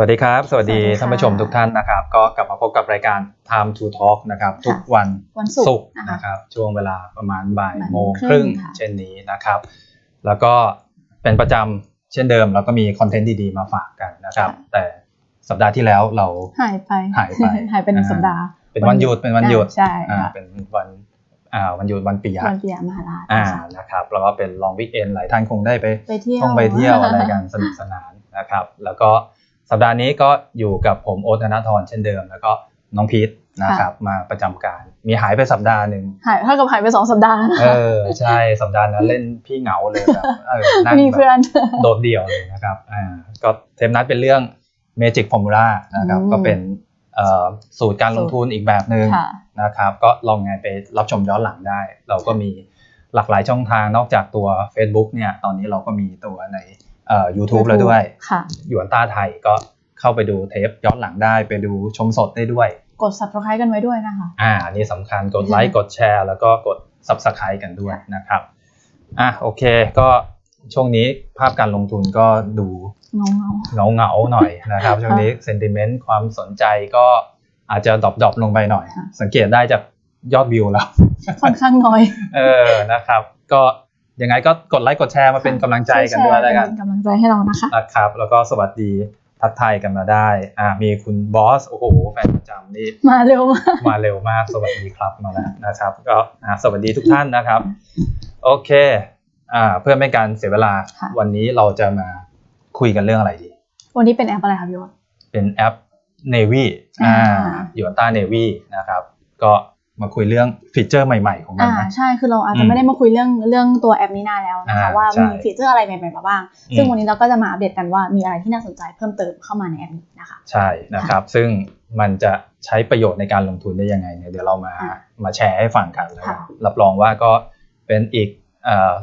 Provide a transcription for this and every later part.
วัสดีครับ สวัสดีสวัสดีค่ะท่านผู้ชมทุกท่านนะครับ ก็กลับมาพบกับรายการ Time to Talk นะครับ ทุกวันวันศุกร์ร์นะคะนะครับ ช่วงเวลาประมาณบ่ายบ่ายโมโมงงคครึ่รึ่งงค่ะเช่นนี้นะครับ แล้วก็เป็นประจำเช่นเดิมเราก็มีคอนเทนต์ดีๆ มาฝากกันนะครับ แต่สัปดาห์ที่แล้วเราหายไปหายไปหายไปหนึ่งอ่าสัปดาห์ เป็นวันหยุดเป็นวันหยุดใช่อ่าค่ะเป็นวันอ่าวันหยุดวันปียะวันเปียมหาราชอ่าค่ะนะครับแล้วก็เป็นลองวิกเอนหลายท่านคงได้ไปไปเที่ยวท่องไปเที่ยวอะไรกันสนุกสนานนะครับ แล้วก็ สัปดาห์นี้ก็อยู่กับผมโอ๊ตธนทรเช่นเดิม แล้วก็น้องพีทนะครับมาประจำการ มีหายไปสัปดาห์หนึ่งหายเท่ากับหายไปสองสัปดาห์นะเออใช่สัปดาห์นั้นเล่นพี่เหงาเลยแบบเออนั่งไม่มีแบเพื่อบนโดดเดี่ยวเลยนะครับอ่าก็เทปนั้นเป็นเรื่อง Magic Formula นะครับอืมก็เป็นเอ่อสูตรการลงทุนอีกแบบหนึ่งค่ะนะครับ ก็ลองไงไปรับชมย้อนหลังได้ เราก็มีหลากหลายช่องทางนอกจากตัว Facebook เนี่ยตอนนี้เราก็มีตัวใน เอ่อ YouTube แล้วด้วยค่ะหยวนต้าไทยก็เข้าไปดูเทปย้อนหลังได้ไปดูชมสดได้ด้วย กด subscribe กันไว้ด้วยนะคะ อ่าอันนี้สำคัญกดไลค์กดแชร์แล้วก็กด Subscribe กันด้วยนะครับอะโอเคก็ช่วงนี้ภาพการลงทุนก็ดูเงาเงาเหงาเหงาๆหน่อยนะครับ ช่วงนี้เซนติเมนต์ความสนใจก็อาจจะดรอปๆลงไปหน่อยค่ะสังเกตได้จากยอดวิวแล้วค่อนข้างน้อย เออนะครับ ก็ ยังไงก็กดไลค์กดแชร์มาเป็นกำลังใจกันด้วยแล้วกันเป็นกำลังใจให้เรานะคะนะครับ แล้วก็สวัสดีทักทายกันมาได้ อ่า มีคุณบอส โอ้โห แฟนประจำนี่ มาเร็วมาก มาเร็วมาก สวัสดีครับ มาแล้วนะครับ ก็อ่าสวัสดีทุกท่านนะครับ โอเค อ่า เพื่อไม่ให้การเสียเวลาค่ะวันนี้เราจะมาคุยกันเรื่องอะไรดี วันนี้เป็นแอปอะไรคะพี่วอนเป็นแอป Navy อ่าอ่าอยู่ต้า Navy นะครับ ก็ มาคุยเรื่องฟีเจอร์ใหม่ ๆ ของมันอ่านะใช่คือเราอาจอืจะมไม่ได้มาคุยเรื่องเรื่องตัวแอปนี้นานแล้วนะคะอ่าว่าใช่มีฟีเจอร์อะไรใหม่ๆมาบ้างอืมซึ่งวันนี้เราก็จะมาอัปเดตกันว่ามีอะไรที่น่าสนใจเพิ่มเติมเข้ามาในแอปนี้นะคะ ใช่นะครับ ซึ่งมันจะใช้ประโยชน์ในการลงทุนได้ยังไงเนี่ยเดี๋ยวเรามาอะมาแชร์ให้ฟังกันแล้วกันค่ะรับรองว่าก็เป็นอีก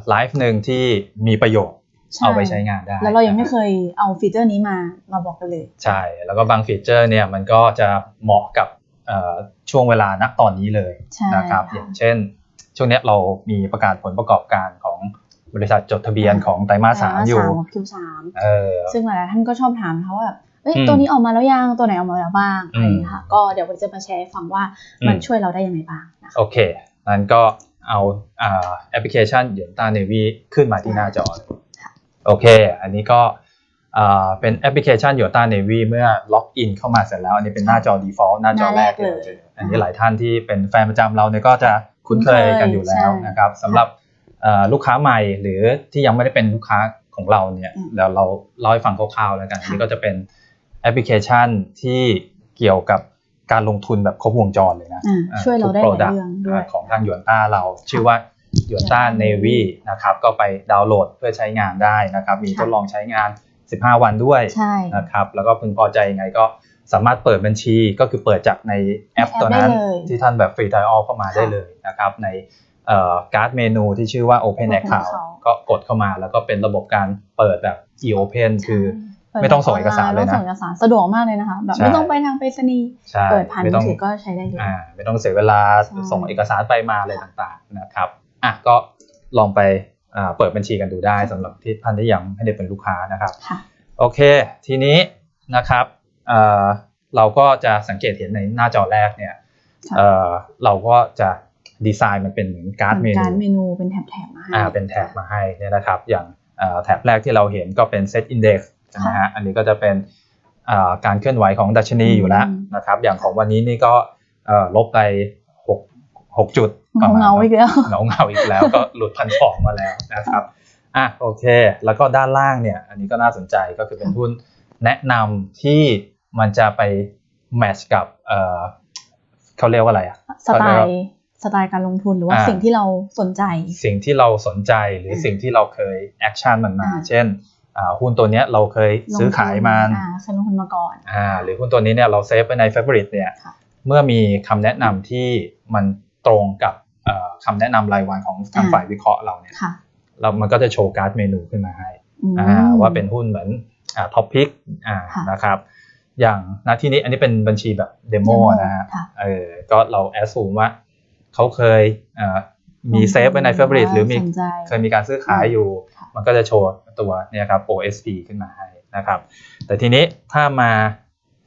ไลฟ์หนึ่งที่มีประโยชน์เอาไปใช้งานได้ แล้วเรายังไม่นะเคยเอาฟีเจอร์นี้มามาบอกกันเลย ใช่ แล้วก็บางฟีเจอร์เนี่ยมันก็จะเหมาะกับเอ่อ ช่วงเวลาณตอนนี้เลยใช่นะครับค่ะอย่างเช่น ช่วงเนี้ยเรามีประกาศผลประกอบการของบริษัทจดทะเบียนของไตรมาสสามอยู่คิวสามเออซึ่งหลายๆท่านก็ชอบถามนะคะว่าแบบเอ้ยอืมตัวนี้ออกมาแล้วยัง ตัวไหนออกมาแล้วบ้างอืมอะไรอย่างเงี้ยค่ะ ก็เดี๋ยววันนี้จะมาแชร์ให้ฟังว่ามันอืมช่วยเราได้ยังไงบ้างนะคะโอเค นั้นก็เอาอ่าแอปพลิเคชันเหยือนตาเนวีขึ้นมาที่หน้าจอเลยค่ะโอเค อันนี้ก็อ่า เป็นแอปพลิเคชันเหยือนตาเนวีเมื่อล็อกอินเข้ามาเสร็จแล้ว อันนี้เป็นหน้าจอ default หน้าจอแรกที่เราเจออันนี้หลายท่านที่เป็นแฟนประจำเราเนี่ยก็จะคุ้นเคยกันอยู่แล้วนะครับสำหรับเอ่อลูกค้าใหม่หรือที่ยังไม่ได้เป็นลูกค้าของเราเนี่ยเดี๋ยวเราเล่าให้ฟังคร่าวๆแล้วกันอันนี้ก็จะเป็นแอปพลิเคชันที่เกี่ยวกับการลงทุนแบบครบวงจรเลยนะอ่าอ่าช่วยเราได้ทุหกลาย product เรื่องด้วยของทางหยวนต้าเราชื่อว่าหยวนต้า Navy นะครับก็ไปดาวน์โหลดเพื่อใช้งานได้นะครับ มีทดลองใช้งาน 15 วันด้วยใช่นะครับแล้วก็พึงพอใจยังไงก็สามารถเปิดบัญชีก็คือเปิดจากในแอปในแอปตัวนั้นได้เลยที่ท่านแบบฟรีไทออลเข้ามาค่ะได้เลยนะครับในการ์ดเมนูที่ชื่อว่า Open Open Account Account ก็กดเข้ามาแล้วก็เป็นระบบการเปิดแบบ e-open คือเปิดไม่ต้องส่งเอกสารเลยนะไม่ต้องส่งเอกสารสะดวกมากเลยนะคะแบบใช่ไม่ต้องไปทางไปรษณีย์ใช่เปิดผ่านไม่มืต้อองถือก็ใช้ได้เลยอ่าไม่ต้องเสียเวลาใช่ส่งเอกสารไปมาอะไรต่างๆนะครับอะก็ลองไปอ่า เปิดบัญชีกันดูได้สำหรับที่ท่านที่ยังไม่ได้เป็นลูกค้านะครับค่ะโอเค ทีนี้นะครับเอ่อเราก็จะสังเกตเห็นในหน้าจอแรกเนี่ยค่ะเอ่อเราก็จะดีไซน์มันเป็นเหมือนการ์ดเมการนูเมนูเป็นแถบๆมาให้อ่าเป็นแถบมาให้เนี่ยนะครับ อย่างเอ่อแถบแรกที่เราเห็นก็เป็น Set Index นะฮะอันนี้ก็จะเป็นอ่าการเคลื่อนไหวของดัชนีอยู่แล้วนะครับ อย่างของวันนี้นี่ก็เอ่อลบไป6 6จุด ประมาณเงาๆอีกแล้วเงาเงาๆอีกแล้วก็หลุดพันสองมาแล้วนะครับอะโอเค แล้วก็ด้านล่างเนี่ย อันนี้ก็น่าสนใจก็คือเป็นหุ้นแนะนำที่มันจะไปแมทช์กับเอ่อเขาเรียกว่าอะไรอะสไตล์สไตล์การลงทุนหรือว่าอ่าสิ่งที่เราสนใจ สิ่งที่เราสนใจหรืออืมสิ่งที่เราเคยแอคชั่นมันมาอ่าเช่นอ่าหุ้นตัวเนี้ยเราเคยซื้อขายมันอ่าเคยลงทุนมาก่อนอ่าหรือหุ้นตัวนี้เนี่ยเราเซฟไว้ใน Favorite เนี่ยค่ะเมื่อมีคำแนะนำที่มันตรงกับเอ่อ คำแนะนำรายวันของทางอ่าฝ่ายวิเคราะห์เราเนี่ยค่ะเรามันก็จะโชว์การ์ดเมนูขึ้นมาให้อืมอ่าว่าเป็นหุ้นเหมือนอ่าท็อปพิกอ่าค่ะนะครับอย่างณที่นี้อันนี้เป็นบัญชีแบบเดโม Demo นะฮะค่ะเออก็เราแอสซูมว่าเขาเคยอ่ามีเซฟไว้ใน Favorite หรือมีสนใจเคยมีการซื้อขายอยู่ค่ะมันก็จะโชว์ตัวเนี่ยครับ OSD ขึ้นมาให้นะครับ แต่ทีนี้ถ้ามา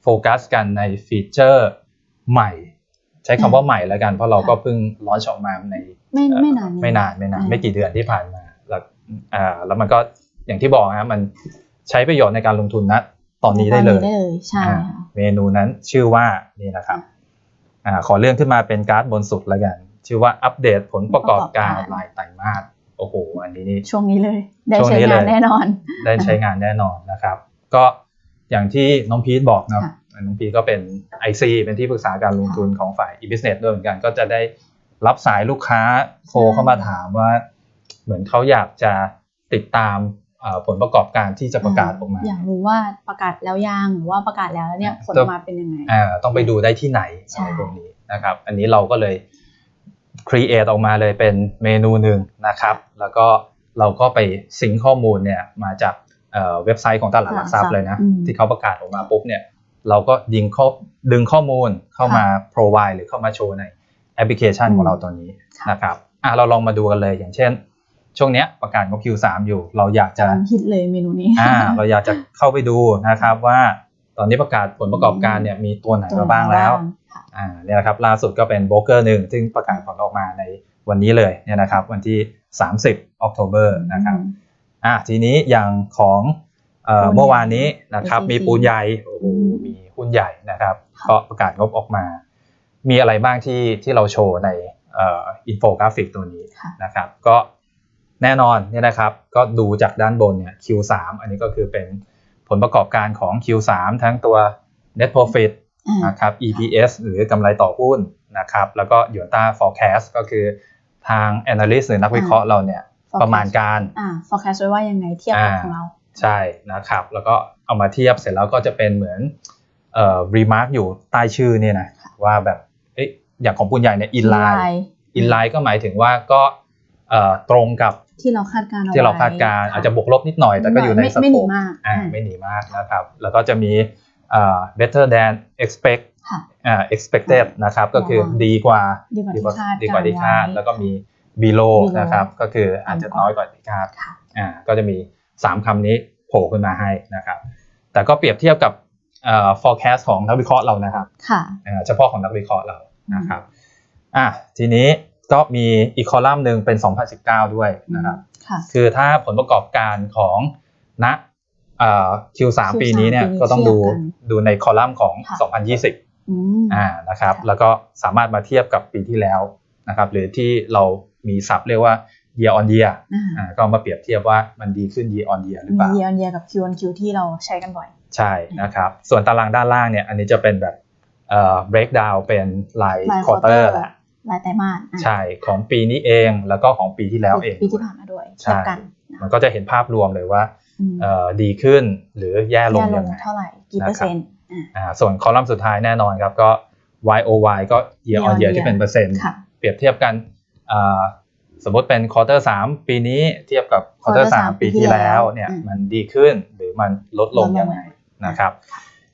โฟกัสกันในฟีเจอร์ใหม่ใช้คำว่าใหม่แล้วกัน เพราะเราก็เพิ่งลอนช์ออกมาในไม่ไม่นานไม่นานไม่นานอ่ไม่กี่เดือนที่ผ่านมาแล้วอ่าแล้วมันก็อย่างที่บอกนะมันใช้ประโยชน์ในการลงทุนนะตอนนี้ได้เลยตอนนี้ได้เลยใช่อ่าค่ะเมนูนั้นชื่อว่านี่นะครับอ่าขอเลื่อนขึ้นมาเป็นการ์ดบนสุดแล้วกัน ชื่อว่าอัปเดตผลประกอบการรายไตรมาสโอ้โหอันนี้นี่ช่วงนี้เลย ได้ช่วงใช้นี้เลยงานแน่นอน ได้ใช้งานแน่นอนนะครับ ก็อย่างที่น้องพีทบอกเนาะค่ะ น้องพีทก็เป็น IC เป็นที่ปรึกษาการลงทุนของฝ่าย e-business ด้วยเหมือนกัน ก็จะได้รับสายลูกค้าโทรเข้ามาถามว่า เหมือนเขาอยากจะติดตามเอ่อผลประกอบการที่จะประกาศออกมา อยากรู้ว่าประกาศแล้วยังหรือว่าประกาศแล้วแล้วเนี่ยผลออกมาเป็นยังไงอ่าต้องไปดูได้ที่ไหนใช่อะไรพวกนี้นะครับ อันนี้เราก็เลย create ออกมาเลยเป็นเมนูหนึ่งนะครับ แล้วก็เราก็ไปซิงค์ข้อมูลเนี่ยมาจากเอ่อเว็บไซต์ของตลาดหลักทรัพย์เลยนะอืมที่เขาประกาศออกมาปุ๊บเนี่ย เราก็ยิงข้อดึงข้อมูลเข้ามา provide หรือเข้ามาโชว์ในแอปพลิเคชันของเราตัวนี้ค่ะนะครับอะเราลองมาดูกันเลยอย่างเช่น ช่วงเนี้ยประกาศงบ Q3 อยู่ เราอยากจะกำลังฮิตเลยเมนูนี้อ่าเราอยากจะเข้าไปดูนะครับว่าตอนนี้ประกาศผลประกอบการเนี่ยมีตัวไหนมาบ้างแล้วค่ะอ่าเนี่ยนะครับล่าสุดก็เป็นโบรกเกอร์หนึ่งซึ่งประกาศผลออกมาในวันนี้เลยเนี่ยนะครับวันที่ 30 ออกโทเบอร์นะครับอะทีนี้อย่างของ เอ่อปูนใหญ่เมื่อวานนี้นะครับ SCC มีปูนใหญ่โอ้โหอืมมีหุ้นใหญ่นะครับค่ะก็ประกาศงบออกมา มีอะไรบ้างที่ที่เราโชว์ในเอ่ออินโฟกราฟิกตัวนี้ค่ะนะครับ ก็แน่นอนเนี่ยนะครับก็ดูจากด้านบนเนี่ย Q3 อันนี้ก็คือเป็นผลประกอบการของ Q3 ทั้งตัว net profit อ่านะครับ EPS หรือกำไรต่อหุ้นนะครับ แล้วก็ y o t a forecast ก็คือทาง analyst หรือนักวิเคราะห์เราเนี่ย forecast ประมาณการอ่า forecast ไว้ว่ายังไงเทียบกับอ่าของเรา ใช่นะครับ แล้วก็เอามาเทียบเสร็จแล้วก็จะเป็นเหมือนเอ่อ remark อยู่ใต้ชื่อเนี่ยนะว่าแบบเอ๊ะอย่างของปุณใหญ่เนี่ย inline Inline inline ก็หมายถึงว่าก็เอ่อตรงกับที่เราคาดการณ์เอาไว้ที่เราคาดการณ์อาจจะบวกลบนิดหน่อย แต่ก็อยู่ในไม่สไม่โคหนีปมากอ่าอ่าไม่หนีมากนะครับ แล้วก็จะมีอ่า better than expect ค่ะอ่า expected นะครับ ก็คือดีกว่าดีกว่าที่คาดดีกว่าที่คาดการไว้แล้วก็มี below below นะครับ ก็คืออาจจะน้อยกว่าที่คาดค่ะอ่าก็จะมี 3คำนี้โผล่ขึ้นมาให้นะครับ แต่ก็เปรียบเทียบกับเอ่อ forecast ของนักวิเคราะห์เรานะครับค่ะอ่าเฉพาะของนักวิเคราะห์เรานะครับอะทีนี้ก็มีอีกคอลัมน์หนึ่งเป็น 2019 ด้วยนะครับค่ะคือถ้าผลประกอบการของณเอ่อ Q3 Q3 ปีนี้เนี่ยปีนี้ก็ต้องดูเทียบกันดูในคอลัมน์ของค่ะ2020อืมอ่านะครับค่ะแล้วก็สามารถมาเทียบกับปีที่แล้วนะครับ หรือที่เรามีศัพท์เรียกว่า year on year อ่าอ่าก็มาเปรียบเทียบว่ามันดีขึ้น year on year หรือมีเปล่าเยียร์เยียกับ Q on Q ที่เราใช้กันบ่อย ใช่นะครับ ส่วนตารางด้านล่างเนี่ยอันนี้จะเป็นแบบเอ่อ breakdown เป็นรายรายควอเตอ quarter ร์แหละรายไตรมาสอะใช่ของปีนี้เองแล้วก็ของปีที่แล้วเองปีที่ผ่านมาด้วยใช่เทียบกันนะมันก็จะเห็นภาพรวมเลยว่าอืมเอ่อดีขึ้นหรือแย่ลงแย่ลยังงไงเท่าไหร่กี่เปอร์เซ็นต์อ่าอ่าส่วนคอลัมน์สุดท้ายแน่นอนครับก็ Y O Y ก็ year year on on year year ที่เป็นเปอร์เซ็นต์ค่ะเปรียบเทียบกันอ่า สมมติเป็นควอเตอร์สามปีนี้เทียบกับควอเตอร์ quarter สามสามปีที่แล้วปีที่แล้วเนี่ยอืมมันดีขึ้นหรือมันลดลงลดลงยังไงยังไงนะครับ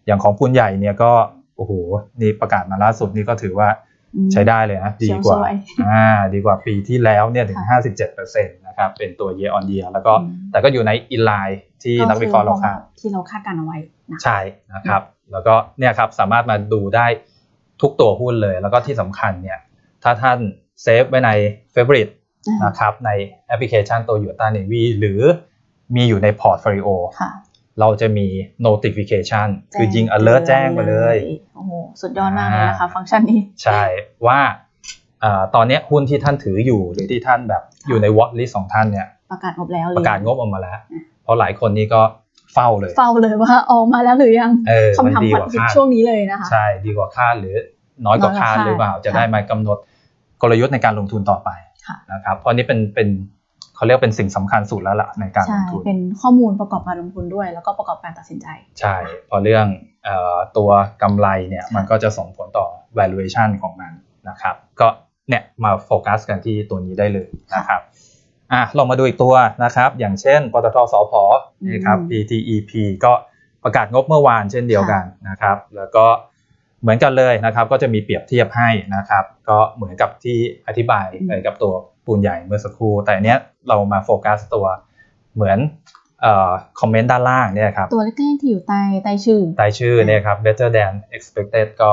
อย่างของปูนใหญ่เนี่ยก็โอ้โหนี่ประกาศมาล่าสุดนี่ก็ถือว่าอืมใช้ได้เลยนะดีกว่าเขียวสวยอ่าดีกว่าปีที่แล้วเนี่ยถึงค่ะ57%นะครับเป็นตัว year on year แล้วก็อืมแต่ก็อยู่ใน inline ที่นักวิเคราะห์เราคาดที่เราคาดการณ์เอาไว้นะใช่นะครับ แล้วก็เนี่ยครับสามารถมาดูได้ทุกตัวหุ้นเลย แล้วก็ที่สำคัญเนี่ยถ้าท่านเซฟไว้ใน favorite อ่า นะครับในแอปพลิเคชันตัว y o t a Navy หรือมีอยู่ในพอร์ต f o l i o ค่ะเราจะมี notification คือยิง alert แจ้งไปเลย โอ้โห สุดยอดมากเลยนะคะ ฟังก์ชันนี้ ใช่ ว่าอ่าตอนเนี้ยหุ้นที่ท่านถืออยู่หรือที่ท่านแบบอยู่ใน watch list ของท่านเนี่ย ประกาศงบแล้วประกาศงบออกมาแล้วอืมเพราะหลายคนนี่ก็เฝ้าเลย เฝ้าเลยว่าออกมาแล้วหรือยังเออมันคำถามดีขกวัญว่าฮิตคาดช่วงนี้เลยนะคะ ใช่ ดีกว่าคาดหรือน้อยกว่าคาดน้อยกว่าคาดหรือเปล่า จะค่ะได้มากำหนดกลยุทธ์ในการลงทุนต่อไปค่ะ นะครับเพราะนี่เป็นเป็นเขาเรียกว่าเป็นสิ่งสำคัญสุดแล้วล่ะในการลใช่งทุนเป็นข้อมูลประกอบการลงทุนด้วย แล้วก็ประกอบการตัดสินใจ ใช่เพอเรื่องเอ่อตัวกำไรเนี่ยมันก็จะส่งผลต่อ valuation ของมันนะครับ ก็เนี่ยมาโฟกัสกันที่ตัวนี้ได้เลยนะครับอะลองมาดูอีกตัวนะครับ อย่างเช่นปตทสพนะครับอืม PTEP ก็ประกาศงบเมื่อวานเช่นเดียวกันนะครับ แล้วก็ เหมือนกันเลยนะครับ ก็จะมีเปรียบเทียบให้นะครับ ก็เหมือนกับที่อธิบายไปกับตัวปูนใหญ่เมื่อสักครู่ แต่อันเนี้ยเรามาโฟกัสตัวเหมือนคอมเมนต์ด้านล่างเนี่ยครับตัวเลขที่อยู่ใต้ใต้ชื่อใต้ชื่อเนี่ยครับ better than expected ก็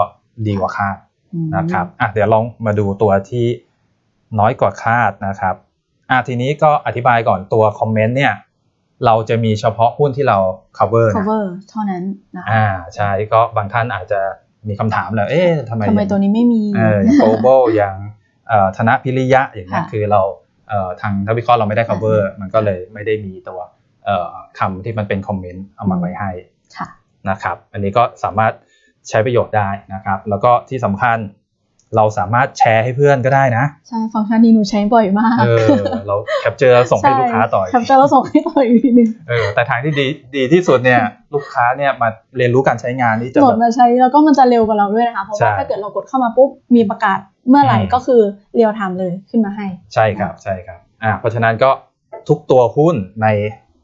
ดีกว่าคาดอืมนะครับอะเดี๋ยวลองมาดูตัวที่น้อยกว่าคาดนะครับอะทีนี้ก็อธิบายก่อนตัวคอมเมนต์เนี่ยเราจะมีเฉพาะหุ้นที่เรา cover นะ cover เท่านั้นนะคะอ่าใช่ก็บางท่านอาจจะ มีคำถามแหละเอ๊ะทำไมทำไมตัวนี้ไม่มีเอออย่าง global อย่างเอ่อธนพิริยะอย่างเงี้ยค่ะคือเราเอ่อทางทัพวิเคราะห์เราไม่ได้ cover อืมมันก็เลยไม่ได้มีตัวเอ่อคำที่มันเป็นคอมเมนต์เอามาไว้ให้ค่ะนะครับ อันนี้ก็สามารถใช้ประโยชน์ได้นะครับ แล้วก็ที่สำคัญ เราสามารถแชร์ให้เพื่อนก็ได้นะ ใช่ฟังก์ชันนี้หนูใช้บ่อยมากเออเราแคปเจอร์ส่งให้ลูกค้าต่ออีกแคปเจอร์แล้วส่งให้ต่ออีกทีหนึงเออแต่ทางที่ดีดีที่สุดเนี่ยลูกค้าเนี่ยมาเรียนรู้การใช้งานนี่จะโหลแบดบมาใช้แล้วก็มันจะเร็วกว่าเราด้วยนะคะเพราะใช่ว่าถ้าเกิดเรากดเข้ามาปุ๊บมีประกาศเมื่อไหร่อืมก็คือเรียลไทม์เลยขึ้นมาให้ ใช่ครับใช่ครับอ่าเพราะฉะนั้นก็ทุกตัวหุ้นใน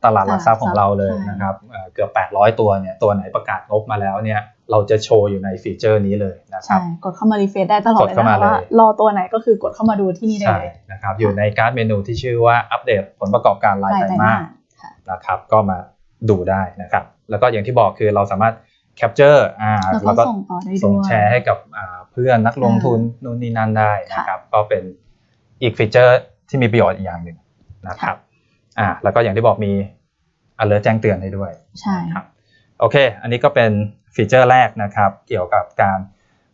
ตลาดหลักทรัพย์ของเราเลยใช่นะครับเอ่อเกือบ 800 ตัวเนี่ยตัวไหนประกาศงบมาแล้วเนี่ยเราจะโชว์อยู่ในฟีเจอร์นี้เลยนะคใช่รับกดเข้ามารีเฟรชได้ตลอดกดเลยเข้ามานะคะเลยว่ารอตัวไหนก็คือกดเข้ามาดูที่นี่ได้ใช่เลยนะครับอยู่ในการ์ดเมนูที่ชื่อว่าอัปเดตผลประกอบการรายไตรมาสค่ะนะครับก็มาดูได้นะครับ แล้วก็อย่างที่บอกคือเราสามารถแคปเจอร์อ่าแล้วก็ส่งต่อได้ด้วยส่งแชร์ให้กับอ่าเพื่อนนักลงทุนนู่นนี่นั่นได้นะครับ ก็เป็นอีกฟีเจอร์ที่มีประโยชน์อีกอย่างหนึ่งนะครับ อ่าแล้วก็อย่างที่บอกมี alert แจ้งเตือนให้ด้วยใช่ครับโอเค อันนี้ก็เป็นฟีเจอร์แรกนะครับ เกี่ยวกับการ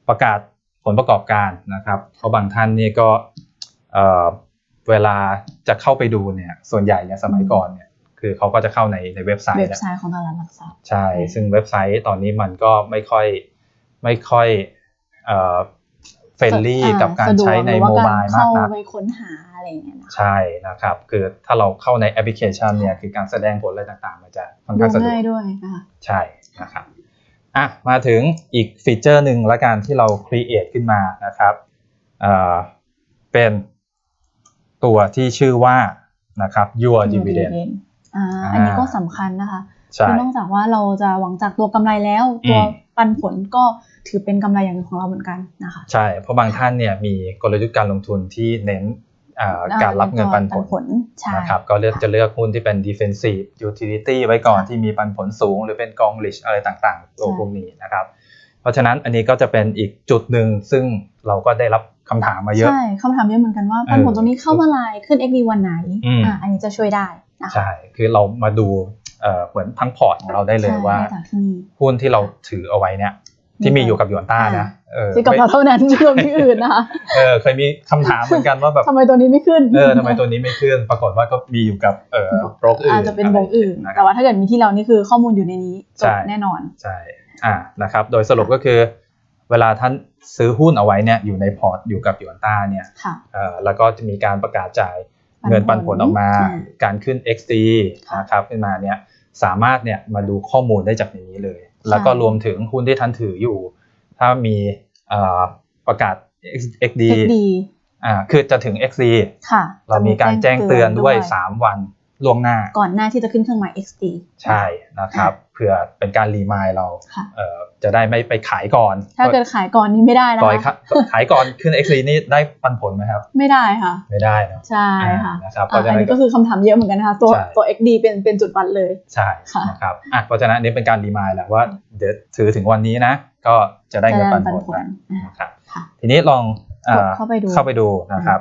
ประกาศผลประกอบการนะครับ เพราะบางท่านนี่ก็เอ่อเวลาจะเข้าไปดูเนี่ย ส่วนใหญ่เนี่ยสมัยก่อนเนี่ย คือเขาก็จะเข้าในในเว็บไซเว็ต์บนะไซต์ของตลาดหลักทรัพย์ใช่อืมซึ่งเว็บไซต์ตอนนี้มันก็ไม่ค่อยไม่ค่อย เอ่อเฟรนลี่อ่กับการสะดวใช้ในหรือโมว่บายรมากเข้านักไปค้นหาอะไรอย่างเงี้ยนะคะใช่นะครับ คือถ้าเราเข้าในแอปพลิเคชันเนี่ยคือการแสดงผลอะไรต่างๆ มันจะค่อนดูข้างสะดวง่ายกด้วยนะคะใช่นะครับอะมาถึงอีกฟีเจอร์หนึ่งละกันที่เรา create ขึ้นมานะครับเอ่อเป็นตัวที่ชื่อว่านะครับ your dividend อ่าอ่าอันนี้ก็สำคัญนะคะใช่คือนอกจากว่าเราจะหวังจากตัวกำไรแล้ว ตัวอืมปันผลก็ ถือเป็นกำไรอย่างหนึ่งของเราเหมือนกันนะคะใช่เพราะบางท่านเนี่ยมีกลยุทธ์การลงทุนที่เน้นอ่าอ่าการรับเงินปันผลใช่นะครับก็เลือกจะเลือกหุ้นที่เป็น defensive utility ไว้ก่อนค่ะที่มีปันผลสูง หรือเป็นกอง rich อะไรต่างๆตัวใช่พวกนี้นะครับ เพราะฉะนั้นอันนี้ก็จะเป็นอีกจุดหนึ่งซึ่งเราก็ได้รับคำถามมาเยอะ ใช่คำถามเยอะเหมือนกันว่าเออปันผลตรงนี้เข้าเมื่อไหรขึ้น XD วันไหนอืมอ่าอันนี้จะช่วยได้นะคะใช่ คือเรามาดูเอ่อเหมือนทั้งพอร์ตของเราได้เลยใช่ว่าได้จากที่นี่หุ้นที่เราถือเอาไว้เนี่ย ที่มีอยู่กับหยวนต้านะเออที่กับไม่เราเท่านั้นไม่รวมที่อื่นนะคะเออเคยมีคำถามเหมือนกันว่าแบบทำไมตัวนี้ไม่ขึ้นเออทำไมตัวนี้ไม่ขึ้น ปรากฏว่าก็มีอยู่กับเออโบรกอื่นอาจจะเป็นวงอื่นะครับแต่ว่าถ้าเกิดมีที่เรานี่คือข้อมูลอยู่ในนี้จใช่บแน่นอนใช่อ่านะครับ โดยสรุปก็คือ เวลาท่านซื้อหุ้นเอาไว้เนี่ยอยู่ในพอร์ตอยู่กับหยวนต้าเนี่ยค่ะเอ่อแล้วก็จะมีการประกาศจ่ายเงินปันผลออกมาอืมการขึ้น XD ค่ะนะครับขึ้นมาเนี่ยสามารถเนี่ยมาดูข้อมูลได้จากในนี้เลย แล้วก็รวมถึงหุ้นที่ท่านถืออยู่ ถ้ามีเอ่อประกาศ XD XD อ่าคือจะถึง XD ค่ะเรามีการแจ้งเตือนด้วย 3 วัน ล่วงหน้า ก่อนหน้าที่จะขึ้นเครื่องหมาย XD ใช่นะครับเพื่อเป็นการรีมายเราค่ะเอ่อจะได้ไม่ไปขายก่อน ถ้าเกิดขายก่อนนี้ไม่ได้นะก่อนคะขายก่อนขึ้น x อนี่ได้ปันผลไหมครับ ไม่ได้ค่ะ ไม่ได้เนอะใช่ค่ะอ่านะครับเพอะราะฉะอันนั้นนี้ก็คือคำถามเยอะเหมือนกันนะคะตัวใช่ตัว XD เป็นเป็นจุดวัดเลยใช่ค่ะนะครับอะเพราะฉะนั้นอันนี้เป็นการรีมายแหละว่าเดี๋ยวถือถึงวันนี้นะ ก็จะได้เงินปันผลจะได้ปันผลนะนะครับค่ะทีนี้ลองอ่กดเข้าไปดูเข้าไปดูนะครับ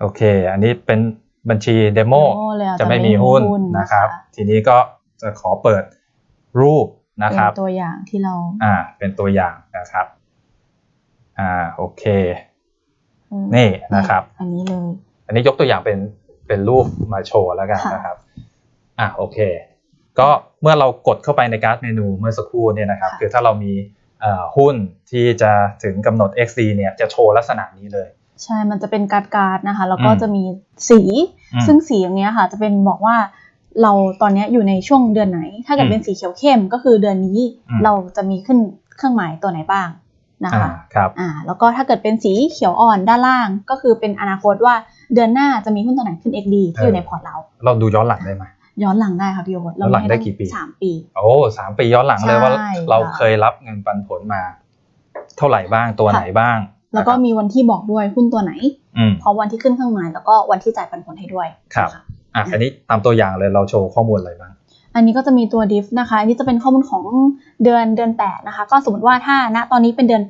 โอเค อันนี้เป็น บัญชีเดโมโอ้เลยอ่จะไม่มีหุ้นนะครับ ทีนี้ก็จะขอเปิดรูปนะครับเป็นตัวอย่างที่เราอ่าเป็นตัวอย่างนะครับอ่าโอเคอืมนี่นะครับ อันนี้เลย อันนี้ยกตัวอย่างเป็นเป็นรูปมาโชว์แล้วกันค่ะนะครับอะโอเค ก็เมื่อเรากดเข้าไปในการ์ดเมนูเมื่อสักครู่เนี่ยนะครับ คือถ้าเรามีเอ่อหุ้นที่จะถึงกำหนด XD เนี่ยจะโชว์ลักษณะนี้เลย ใช่ มันจะเป็นการ์ดการ์ดนะคะ แล้วก็อืมจะมีสีอืมซึ่งสีอย่างเนี้ยค่ะ จะเป็นบอกว่าเราตอนเนี้ยอยู่ในช่วงเดือนไหน ถ้าเกิดอืมเป็นสีเขียวเข้มก็คือเดือนนี้อืมเราจะมีขึ้นเครื่องหมายตัวไหนบ้างนะอ่าคะครับอ่าแล้วก็ถ้าเกิดเป็นสีเขียวอ่อนด้านล่างก็คือเป็นอนาคตว่าเดือนหน้าจะมีหุ้นตัวไหนขึ้น XD ที่อยู่ในพอร์ตเรา เราดูย้อนหลังได้ไหมย้อนหลังได้ค่ะพี่โอ๊ตย้อนหลังได้มีกี่ปีสามปี โอ้สามปีย้อนหลังเลยว่าใช่เราค่ะเคยรับเงินปันผลมา เท่าไหร่บ้างตัวค่ะไหนบ้าง แล้วก็นะครับมีวันที่บอกด้วยหุ้นตัวไหนอืมพร้อมวันที่ขึ้นเครื่องหมายแล้วก็วันที่จ่ายปันผลให้ด้วยครับนะะอะอันนี้ตามตัวอย่างเลยเราโชว์ข้อมูลอะไรบ้างอันนี้ก็จะมีตัว diff นะคะ อันนี้จะเป็นข้อมูลของเดือนเดือน8นะคะ ก็สมมติว่าถ้าณตอนนี้เป็นเดือน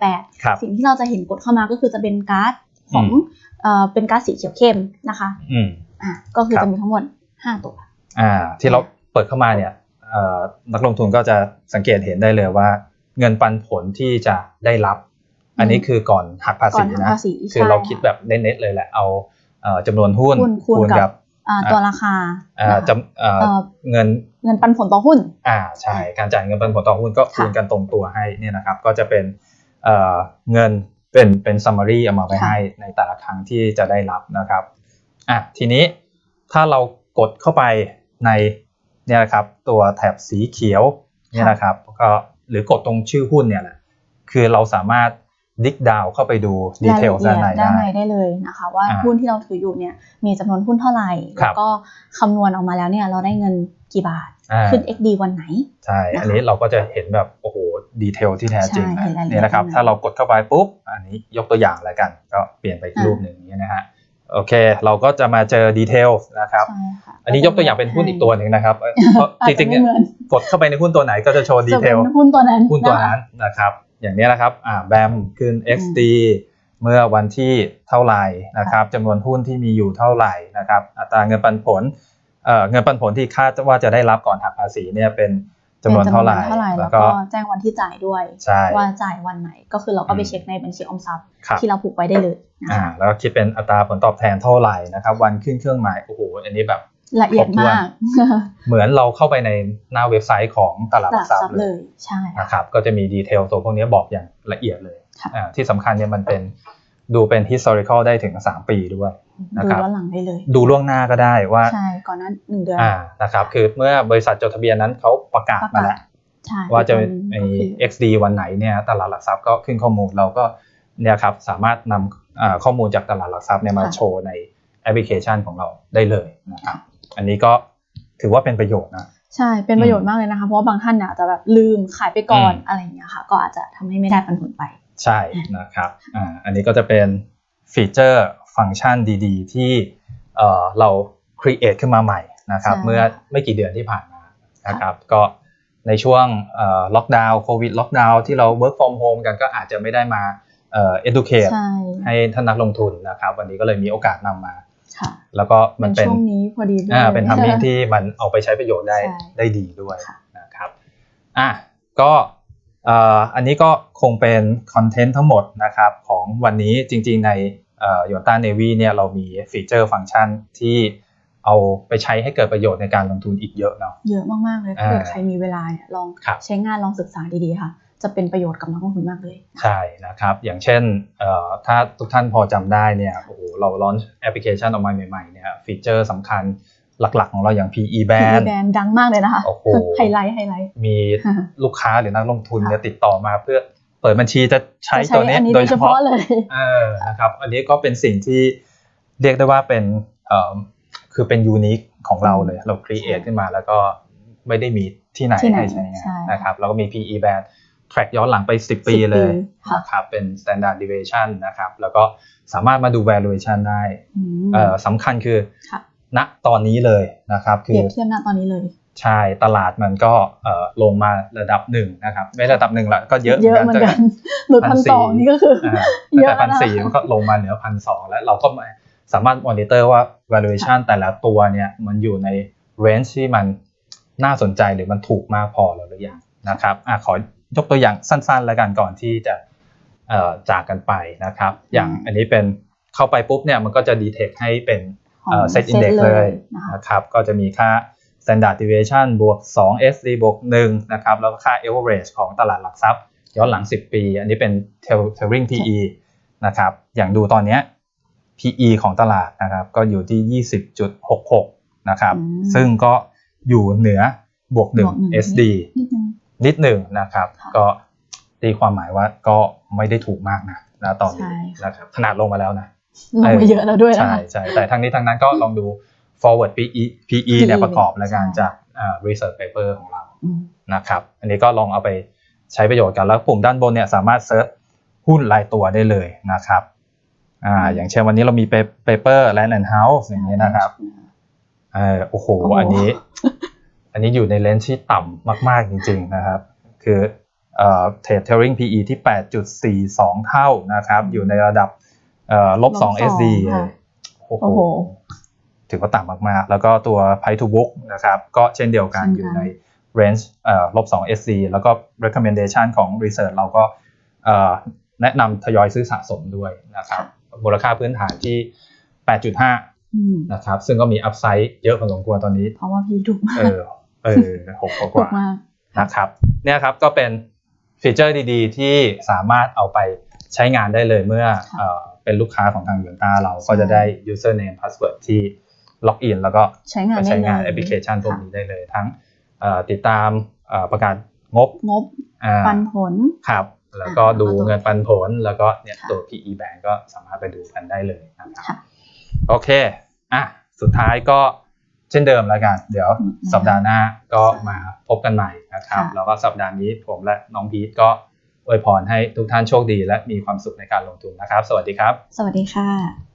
ครับ8สิ่งที่เราจะเห็นกดเข้ามาก็คือจะเป็นการ์ดของอืมเอ่อเป็นการ์ดสีเขียวเข้มนะคะอืมอะก็คือครับจะมีทั้งหมด 5 ตัว อ่า ที่เราเปิดเข้ามาเนี่ยเอ่อนักลงทุนก็จะสังเกตเห็นได้เลยว่า เงินปันผลที่จะได้รับ อันนี้คือก่อนหักภาก่อษีนหักนะภาษีคือใช่เราคิดแบบเน็ตๆเลยแหละเอาเอ่อจำนวนหุ้นหุ้นคูณกับอ่าอ่าตัวราคาอ่านะคะจำเอ่อเอ่อเงินเงินปันผลต่อหุ้น อ่าใช่การจ่ายเงินปันผลต่อหุ้นก็คูณกันตรงตัวให้เนี่ยนะครับ ก็จะเป็นเอ่อเงินเป็นเป็น summary เอามาไว้ค่ะให้ในแต่ละครั้งที่จะได้รับนะครับอะทีนี้ถ้าเรากดเข้าไปในเนี่ยนะครับตัวแถบสีเขียวเนี่ยนะครับก็หรือกดตรงชื่อหุ้นเนี่ยแหละคือเราสามารถ ดิกดาวเข้าไปดูดีเทลรายด้านในละเอียดด้านได้ในได้เลยนะคะว่าอ่าหุ้นที่เราถืออยู่เนี่ยมีจำนวนหุ้นเท่าไหร่ครัแล้บวก็คำนวณออกมาแล้วเนี่ยเราได้เงินกี่บาทอ่าขึ้น XD วันไหน ใช่นะคะอันนี้เราก็จะเห็นแบบ โอ้โห ดีเทลที่แท้จริงใช่นะเห็นรายละเอียดเนี่ยนะครับข้างในถ้าเรากดเข้าไปปุ๊บ อันนี้ยกตัวอย่างแล้วกัน ก็เปลี่ยนไปอีกอ่ารูรูปหนึ่งอย่างนี้นะฮะโอเค เราก็จะมาเจอดีเทลนะครับใช่ค่ะอันนี้ยกตัวอย่างเป็นหุ้นอีกตัวหนึ่งนะครับเอ่อเพราะอาจจจะริงๆไม่เนี่ยเหมือนกดเข้าไปในหุ้นตัวไหนก็จะโชว์ดีจะเทเป็นลหุ้นตัวนั้นหุ้นตัวะคะนั้นนะครับ อย่างนี้นะครับอ่าแบมขึ้น XD เมื่อวันที่เท่าไหร่นะครับจำนวนหุ้นที่มีอยู่เท่าไหร่นะครับอัตราเงินปันผลเอ่อเงินปันผลที่คาดว่าจะได้รับก่อนหักภาษีเนี่ยเป็นจำนวนเท่าไหร่ป็นจำนวนเท่าไหร่แล้แล้ววก็ก็แจ้งวันที่จ่ายด้วยใช่ว่าจ่ายวันไหนก็คือเราก็ไปอืมเช็คในบัญชีออมทรัพย์ครับที่เราผูกไว้ได้เลยนะอ่าคะแล้วก็คิดเป็นอัตราผลตอบแทนเท่าไหร่นะครับ วันขึ้นเครื่องหมายโอ้โหอันนี้แบบ ละเอียดมาก เหมือนเราเข้าไปในหน้าเว็บไซต์ของตลาดตหลาลัดกทรัพทรัพย์ย์เลเลยยใช่นะครับก็จะมีดีเทลตัวพวกนี้บอกอย่างละเอียดเลยค่ะอ่าที่สำคัญเนี่ยมันเป็นดูเป็น historical ได้ถึง 3 ปีด้วยนะดูครับย้อนหลังได้เลย ดูล่วงหน้าก็ได้ว่าใช่ก่อนนั้นหนึ่งเดือนอ่านะครับคือเมื่อบริษัทจดทะเบียนนั้นเขาประกาศมาแล้วใช่ว่าจะทุกคนมีก็คือ XD วันไหนเนี่ยตลาดหลักทรัพย์ก็ขึ้นข้อมูลเราก็เนี่ยครับสามารถนำอ่าข้อมูลจากตลาดหลักทรัพย์เนี่ยมาค่ะโชว์ในแอปพลิเคชันของเราได้เลยนะครับ อันนี้ก็ถือว่าเป็นประโยชน์นะใช่เป็นประโยชน์มากเลยนะคะ เพราะว่าบางท่านเนี่ยอาจจะแบบลืมขายไปก่อนอืมอะไรอย่างเงี้ยค่ะ ก็อาจจะทำให้ไม่ได้ปันผลไป ใช่นะครับอ่าอันนี้ก็จะเป็นฟีเจอร์ฟังก์ชันดีๆ ที่เอ่อเรา create ขึ้นมาใหม่นะครับใช่เมื่อไม่กี่เดือนที่ผ่านมานะครับ ก็ในช่วงล็อกดาวน์โควิดล็อกดาวน์ที่เรา work from home กันก็อาจจะไม่ได้มาเอ่อ educate ใช่ให้ท่านนักลงทุนนะครับ วันนี้ก็เลยมีโอกาสนำมาค่ะ แล้วก็มันเป็เป็นนช่วงนี้พอดีด้วยอ่าเป็นทัมมิ่งที่มันเอาไปใช้ประโยชน์ได้ใช่ได้ดีด้วยค่ะนะครับอะก็เอ่ออันนี้ก็คงเป็นคอนเทนต์ทั้งหมดนะครับของวันนี้จริงๆในยูนต้าเนวีเนี่ยเรามีฟีเจอร์ฟังก์ชันที่เอาไปใช้ให้เกิดประโยชน์ในการลงทุนอีกเยอะเนาะเยอะมากๆเลยถ้าเกิดอ่าใครมีเวลาเนี่ยลองครับใช้งานลองศึกษาดีๆค่ะ จะเป็นประโยชน์กับนักลงทุนมากเลยใช่นะครับ อย่างเช่นเอ่อถ้าทุกท่านพอจำได้เนี่ยโอ้โหเราลอนแอปพลิเคชันออกมาใหม่ๆเนี่ยฟีเจอร์สำคัญหลักๆ ของเราอย่าง PE แบร band นด์แบรนด์ดังมากเลยนะคะโอ้โหไฮไลท์ไฮไลท์มีค่ะลูกค้าหรือนักลงทุนเนี่ยค่ะติดต่อมาเพื่อเปิดบัญชีจะใช้จะตัวนี้อันนี้โดโดยยเฉเฉพาะพาะเลยเออนะครับอันนี้ก็เป็นสิ่งที่เรียกได้ว่าเป็นเอ่อคือเป็นยูนิคของเราเลยเราครีเอทขึ้นมาแล้วก็ไม่ได้มีที่ไหนที่ไหนให้ใช้งานใช่นะครับแล้วก็มี PE band track ย้อนหลังไป 10 ปี10เลยค่ะนะครับเป็น standard deviation นะครับ แล้วก็สามารถมาดู valuation ได้อืมเอ่อสำคัญคือค่ะณตอนนี้เลยนะครับเปคืรียอบเทียบณตอนนี้เลย ใช่ตลาดมันก็เอ่อลงมาระดับหนึ่งนะครับไม่ระดับหนึ่งละก็เยอะเยอะเหมือนกันหลุดพันสอง1,400นี่ก็คืออ่าเยอะแต่พันนะสี่มันก็ลงมาเหนือพันสองแล้วเราก็มาสามารถมอนิเตอร์ว่า valuation แต่ละตัวเนี่ยมันอยู่ใน range ที่มันน่าสนใจหรือมันถูกมากพอแล้วหรือยังนะครับอะขอ ยกตัวอย่างสั้นๆ แล้วกันก่อนที่จะเอ่อจากกันไปนะครับ อย่างอันนี้เป็นเข้าไปปุ๊บเนี่ยมันก็จะ detect ให้เป็นของเอ่อ set index เลยนะคะนะครับก็จะมีค่า standard deviation บวก 2 SD บวก1นะครับแล้วก็ค่า average ของตลาดหลักทรัพย์ย้อนหลัง 10 ปี อันนี้เป็น tail- tailoring PE นะครับอย่างดูตอนเนี้ย PE ของตลาดนะครับก็อยู่ที่ 20.66 นะครับอืมซึ่งก็อยู่เหนือบวกบวกหนึ่ง1 SD นิดนึงนิดหนึ่งนะครับค่ะก็ตีความหมายว่าก็ไม่ได้ถูกมากนะนะตอนนี้ใช่นะครับขนาดลงมาแล้วนะลงมาเยอะแล้วด้วยนะใช่คะใช่แต่ทั้งนี้ทั้งนั้นก็ลองดู forward PE PE เนี่ย PE ประกอบแล้วกันใช่จากอ่า research paper ของเราอืมนะครับอันนี้ก็ลองเอาไปใช้ประโยชน์กันแล้วปุ่มด้านบนเนี่ยสามารถเซิร์ชหุ้นรายตัวได้เลยนะครับอ่าอย่างเช่นวันนี้เรามี paper land and house อย่างนี้นะครับเออโอ้โหโอ้โหอันนี้ อันนี้อยู่ในเลนส์ที่ต่ำมาก ๆ จริง ๆ นะครับ คือเอ่อเทรดเทอริง PE ที่ 8.42 เท่านะครับ อยู่ในระดับเอ่อลบลบ2 SD ค่ะโอ้โหโอ้โห ถือว่าต่ำมาก ๆ แล้วก็ตัว Price to Book นะครับ ก็เช่นเดียวกันเช่นกันอยู่ใน range เอ่อลบ2 SD แล้วก็ recommendation ของ research เราก็เอ่อแนะนำทยอยซื้อสะสมด้วยนะครับมูลค่าพื้นฐานที่ 8.5อืมนะครับ ซึ่งก็มีอัพไซด์เยอะพอสมควรตอนนี้ เพราะว่าพี่ถูกมาเอกอ เออหกกถูว่ากมากนะครับ เนี่ยครับก็เป็นฟีเจอร์ดีๆ ที่สามารถเอาไปใช้งานได้เลยเมื่อค่ะเอ่อเป็นลูกค้าของทางยูนต้าเราใช่ก็จะได้ username password ที่ล็อกอินแล้วก็ใช้งานไปได้ใช้งานเลยแอปพลิเคชันพวกค่ะนี้ได้เลย ทั้งเอ่อติดตามเอ่อประกาศงบงบอ่าปันผลครับ แล้วก็อ่าดูแล้วก็ตัวเงินปันผลแล้วก็เนี่ยค่ะตัว PE bank ก็สามารถไปดูกันได้เลยนะครับค่ะโอเคอะสุดท้ายก็ เช่นเดิมแล้วกัน เดี๋ยวอืมสัปดาห์หน้าก็มาพบกันใหม่นะครับค่ะแล้วก็สัปดาห์นี้ผมและน้องพีทก็อวยพรให้ทุกท่านโชคดี และมีความสุขในการลงทุนนะครับ สวัสดีครับ สวัสดีค่ะ